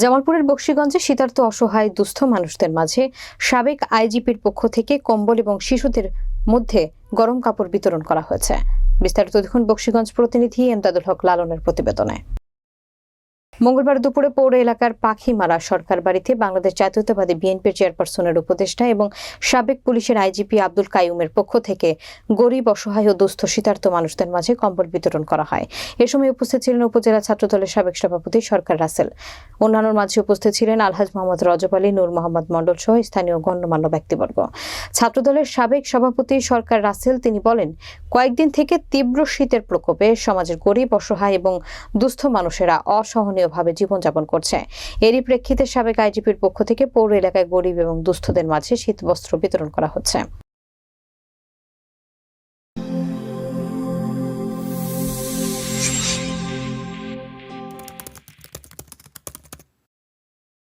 জামালপুরের বক্সিগঞ্জে শীতার্থ অসহায় দুস্থ মানুষদের মাঝে সাবেক আইজিপির পক্ষ থেকে কম্বল এবং শিশুদের মধ্যে গরম কাপড় বিতরণ করা হয়েছে। বিস্তারিত দেখুন বক্সিগঞ্জ প্রতিনিধি এমদাদুল হক লালনের প্রতিবেদনে। মঙ্গলবার দুপুরে পৌর এলাকার পাখিমারা সরকার বাড়িতে বাংলাদেশ জাতীয়তাবাদী বিএনপির চেয়ারপারসনের উপদেষ্টা এবং সাবেক পুলিশের আইজিপি আব্দুল কাইউমের পক্ষ থেকে গরিব, অসহায় ও দুস্থ, শীতার্থ মানুষদের মাঝে কম্বল বিতরণ করা হয়। এ সময় উপস্থিত ছিলেন উপজেলা ছাত্রদলের সাবেক সভাপতি সরকার রাসেল। অন্যান্যর মাঝে উপস্থিত ছিলেন আলহাজ মোহাম্মদ রজব আলী, নূর মোহাম্মদ মণ্ডল সহ স্থানীয় গণ্যমান্য ব্যক্তিবর্গ। ছাত্রদলের সাবেক সভাপতি সরকার রাসেল, তিনি বলেন, কয়েকদিন থেকে তীব্র শীতের প্রকোপে সমাজের গরিব, অসহায় এবং দুস্থ মানুষেরা অসহনীয়ভাবে জীবনযাপন করছে। এরই প্রেক্ষিতে সাবেক আইজিপির পক্ষ থেকে পৌর এলাকায় গরিব এবং দুস্থদের মাঝে শীত বস্ত্র বিতরণ করা হচ্ছে।